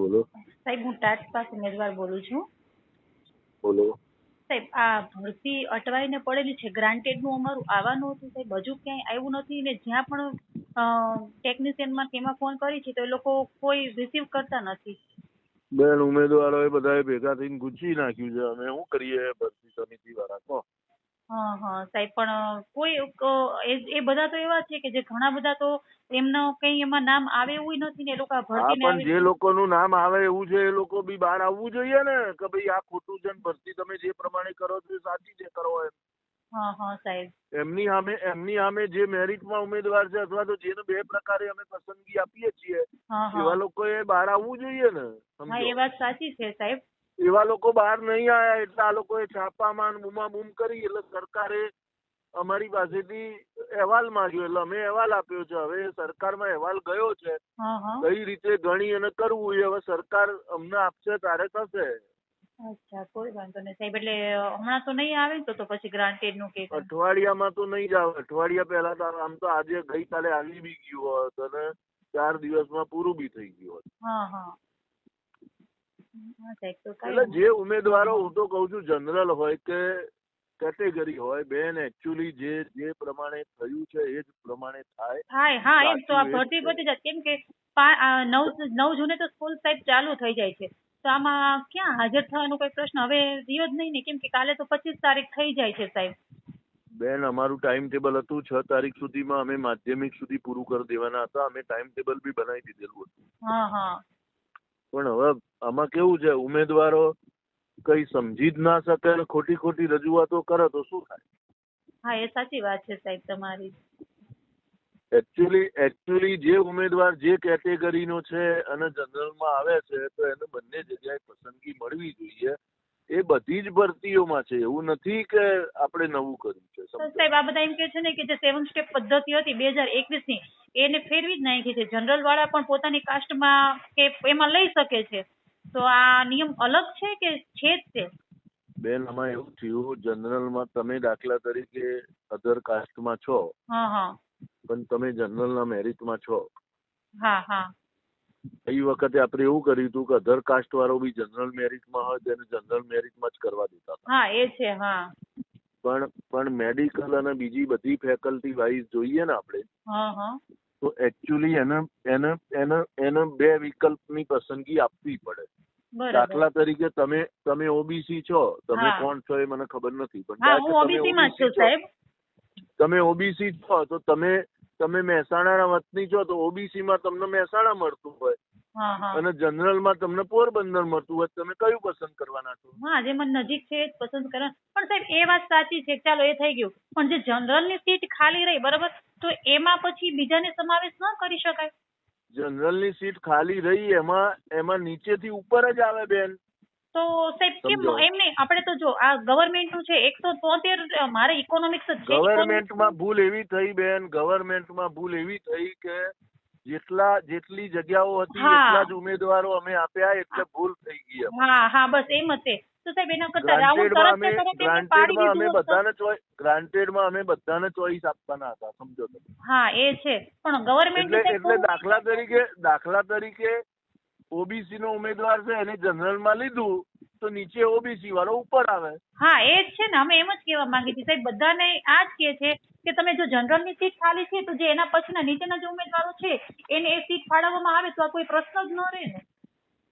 બોલો. સાહેબ હું ટાટ પાસ ઉમેદવાર બોલું છું. બોલો. સાહેબ આ ભરતી અટવાઈને પડેલી છે. ગ્રાન્ટેડનું અમારું આવવાનું હતું સાહેબ. હજુ ક્યાંય આવ્યું નથી ને જ્યાં પણ ટેકનિશિયનમાં કે એમાં ફોન કરી છે તો એ લોકો કોઈ રિસીવ કરતા નથી. બેન એ બધાએ ભેગા થઈને ગુંચી નાખ્યું છે. અમે શું કરીએ? ભરતી સમિતિ વાળા કહો હા હા સાહેબ પણ કોઈ એ બધા તો એવા છે કે જે ઘણા બધા તો એમનો કઈ એમાં નામ આવે એવું નથી ને એ લોકો હા પણ જે લોકોનું નામ આવે એવું છે એ લોકો બી બહાર આવવું જોઈએ ને કે ભાઈ આ ખોટું છે ને ભરતી તમે જે પ્રમાણે કરો છો એ સાચી છે કરો એમ. હા હા સાહેબ. એમની સામે એમની સામે જે મેરિટમાં ઉમેદવાર છે અથવા તો જેને બે પ્રકારે અમે પસંદગી આપીએ છીએ એવા લોકોએ બહાર આવવું જોઈએ ને એ વાત સાચી છે સાહેબ. એવા લોકો બહાર નહીં આવ્યા એટલે આ લોકોએ છાપામાં બૂમા બૂમ કરી એટલે સરકારે અમારી પાસેથી અહેવાલ માંગ્યો. એટલે અમે અહેવાલ આપ્યો છે. હવે સરકારમાં અહેવાલ ગયો છે. કઈ રીતે ગણી અને કરવું એ હવે સરકાર અમને આપશે તારે થશે. અચ્છા કોઈ વાંધો નહીં. સાહેબ એટલે હમણાં તો નહીં આવે તો તો પછી ગ્રાન્ટેડનું કે અઠવાડિયામાં તો નહીં જ આવે. અઠવાડિયા પહેલા તો આમ તો આજે ગઈકાલે આવી બી ગયું હોત અને ચાર દિવસમાં પૂરું બી થઈ ગયું હોત. હા હા. એટલે જે ઉમેદવારો હું તો કઉ છું જનરલ હોય કે કેટેગરી હોય બેન એકચ્યુઅલી જે જે પ્રમાણે થયું છે એ જ પ્રમાણે થાય. થાય હા એમ તો આ ભરતી પતી જાય. કેમ કે નવ નવ જૂને તો સ્કૂલ સાહેબ ચાલુ થઈ જાય છે. તો આમાં ક્યાં હાજર થવાનો કોઈ પ્રશ્ન? હવે રહ્યો જ નહીં ને કેમ કે કાલે તો પચીસ તારીખ થઈ જાય છે સાહેબ. બેન અમારું ટાઈમ ટેબલ હતું છ તારીખ સુધીમાં અમે માધ્યમિક સુધી પૂરું કરી દેવાના હતા. અમે ટાઈમ ટેબલ બી બનાવી દીધેલું હતું. હા હા. પણ હવે આમાં કેવું છે ઉમેદવારો કઈ સમજી જ ના શકે અને ખોટી ખોટી રજૂઆતો કરે તો શું થાય? હા એ સાચી વાત છે સાહેબ તમારી. એકચ્યુઅલી એકચ્યુઅલી જે ઉમેદવાર જે કેટેગરીનો છે અને જનરલમાં આવે છે તો એને બંને જગ્યાએ પસંદગી મળવી જોઈએ. એ બધી જ ભરતીઓમાં છે. એવું નથી કે આપણે નવું કર્યું છે સાહેબ આ બધા એમ કે છે ને કે જે સેવન સ્ટેપ પદ્ધતિ હતી બે હજાર એકવીસની એને ફેરવી જ નાખી છે. જનરલ વાળા પણ પોતાની કાસ્ટમાં કે એમાં લઈ શકે છે. તો આ નિયમ અલગ છે કે છે? જ તે બેન આમાં એવું થયું જનરલમાં તમે દાખલા તરીકે અધર કાસ્ટમાં છો. પણ તમે જનરલના મેરિટમાં છો. હા હા. એ વખતે આપણે એવું કર્યું હતું કે અધર કાસ્ટ વાળો બી જનરલ મેરિટમાં હોય તેને જનરલ મેરિટમાં જ કરવા દેતા હા એ છે હા. પણ પણ મેડિકલ અને બીજી બધી ફેકલ્ટી વાઇઝ જોઈએ ને આપણે હા હા. તો એકચ્યુઅલી એને એને એને એને બે વિકલ્પની પસંદગી આપવી પડે. દાખલા તરીકે તમે તમે ઓબીસી છો તમે કોણ છો એ મને ખબર નથી પણ તમે ઓબીસી છું OBC છો, તમે ઓબીસી છો તો તમે તમે મહેસાણાના વતની છો તો ઓબીસી માં તમને મહેસાણા મળતું હોય. અને જનરલમાં તમને પોરબંદર મળતું હોય તમે કયું પસંદ કરવાના છો? હા જે મને નજીક છે એ જ પસંદ કરવા પણ સાહેબ એ વાત સાચી છે. ચાલો એ થઈ ગયું. પણ જે જનરલની સીટ ખાલી રહી બરાબર? તો એમાં પછી બીજાને સમાવેશ ન કરી શકાય. જનરલની સીટ ખાલી રહી એમાં એમાં નીચેથી ઉપર જ આવે બેન. તો સાહેબ કેમ સમજો. એમ નહીં? આપણે તો જો આ ગવર્મેન્ટનું છે એકસો તોતેર મારે ઇકોનોમિક્સ જ છે. ગવર્મેન્ટમાં ભૂલ એવી થઈ બેન ગવર્મેન્ટમાં ભૂલ એવી થઈ કે જેટલા જેટલી જગ્યાઓ હતી એટલા જ ઉમેદવારો અમે આપ્યા એટલે ભૂલ થઈ ગઈ હા હા બસ એમ જ છે. તો સાહેબ એના કરતા રાઉન્ડ ગ્રાન્ટેડમાં તરત અમે ને પાડી અમે બધાને ચોઈસ ગ્રાન્ટેડમાં અમે બધાને ચોઈસ આપવાના હતા સમજો તમે. હા એ છે. પણ ગવર્મેન્ટ એટલે એટલે દાખલા તરીકે દાખલા તરીકે ઓબીસી નો ઉમેદવાર છે એને જનરલમાં લીધું તો નીચે ઓબીસી વાળો ઉપર આવે. હા એ જ છે ને. અમે એમ જ કહેવા માંગી છીએ. સાહેબ બધાને આ જ કે છે કે તમે જો જનરલની સીટ ખાલી છે તો જે એના પછીના નીચેના જે ઉમેદવારો છે એને એ સીટ ફાળવવામાં આવે તો આ કોઈ પ્રશ્ન જ ન રહે ને.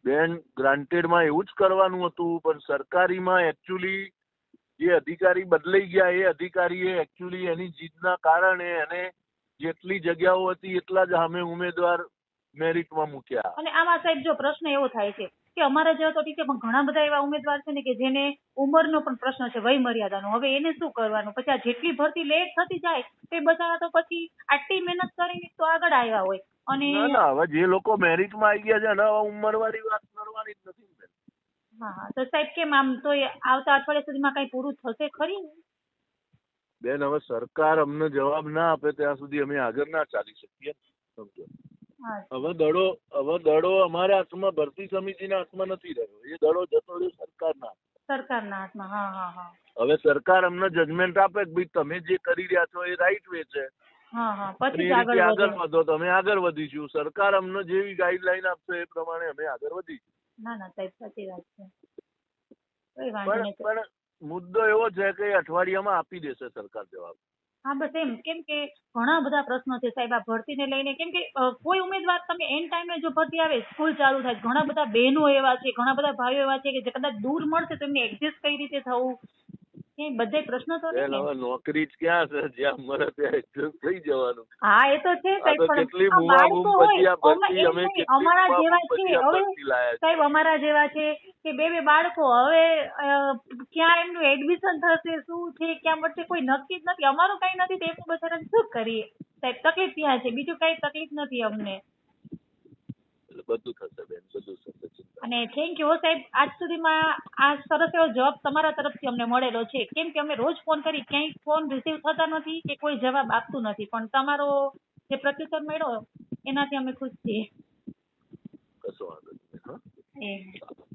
બેન ગ્રાન્ટેડમાં એવું જ કરવાનું હતું પણ સરકારીમાં એકચ્યુઅલી જે અધિકારી બદલાઈ ગયા એ અધિકારીએ એકચ્યુઅલી એની જીદના કારણે એને જેટલી જગ્યાઓ હતી એટલા જ અમે ઉમેદવાર મેરિટમાં મૂક્યા. અને આમાં સાહેબ જો પ્રશ્ન એવો થાય છે કે અમારા જેવા તો ઠીક છે પણ ઘણા બધા એવા ઉમેદવાર છે ને કે જેને ઉંમરનો પણ પ્રશ્ન છે વય મર્યાદાનો હવે એને શું કરવાનું? પછી આ જેટલી ભરતી લેટ થતી જાય તે બધાના તો પછી આટલી મહેનત કરીને તો આગળ આવ્યા હોય. અને ના ના હવે જે લોકો મેરિટમાં આવી ગયા છે ને હવે ઉંમરવાળી વાત કરવાની જ નથી હા તો સાહેબ કેમ આમ તો આવતા અઠવાડિયા સુધીમાં કઈ પૂરું થશે ખરી બેન હવે સરકાર અમને જવાબ ના આપે ત્યાં સુધી અમે આગળ ના ચાલી શકીએ. સમજો. હવે દડો હવે દડો અમારા હાથમાં ભરતી સમિતિના હાથમાં નથી રહ્યો. એ દડો જતો રહ્યો સરકારના સરકારના હાથમાં હા હા હા. હવે સરકાર અમને જજમેન્ટ આપે કે ભાઈ તમે જે કરી રહ્યા છો એ રાઈટ વે છે. આગળ વધો તમે આગળ વધીશું. સરકાર અમને જેવી ગાઈડલાઈન આપશે એ પ્રમાણે અમે આગળ વધીશું. ના ના સાહેબ સાચી વાત છે. પણ પણ મુદ્દો એવો છે કે અઠવાડિયામાં આપી દેશે સરકાર જવાબ. હા બસ એમ. કેમ કે ઘણા બધા પ્રશ્નો છે સાહેબ આ ભરતીને લઈને. કેમ કે કોઈ ઉમેદવાર તમે એન ટાઈમે જો ભરતી આવે સ્કૂલ ચાલુ થાય ઘણા બધા બહેનો એવા છે ઘણા બધા ભાઈઓ એવા છે કે જે કદાચ દૂર મળશે તો એમને એડજસ્ટ કઈ રીતે થવું? એ બધા પ્રશ્નો તો હવે નોકરી જ ક્યાં છે? જ્યાં મળે ત્યાં adjust થઈ જવાનું. હા એ તો છે સાહેબ પણ કેટલી આ બૂમાબૂમ પછી આ ભરતી અમે અમે એમ નહીં, કેટલી અમારા જેવા છે. હવે છે. સાહેબ અમારા જેવા છે. કે બે બે બાળકો હવે ક્યાં એમનું એડમિશન થશે શું છે ક્યાં મળશે કોઈ નક્કી જ નથી. અમારું કઈ નથી તો એમનું બચારાને શું કરીએ? સાહેબ તકલીફ ત્યાં છે. બીજું કઈ તકલીફ નથી અમને. બધું થશે બેન બધું થશે અને થેન્ક યુ સાહેબ. આજ સુધીમાં આ સરસ એવો જવાબ તમારા તરફથી અમને મળેલો છે. કેમ કે અમે રોજ ફોન કરી ક્યાંય ફોન રિસીવ થતા નથી કે કોઈ જવાબ આપતું નથી. પણ તમારો જે પ્રત્યુત્તર મળ્યો એનાથી અમે ખુશ છીએ. કશો વાંધો નહીં હા.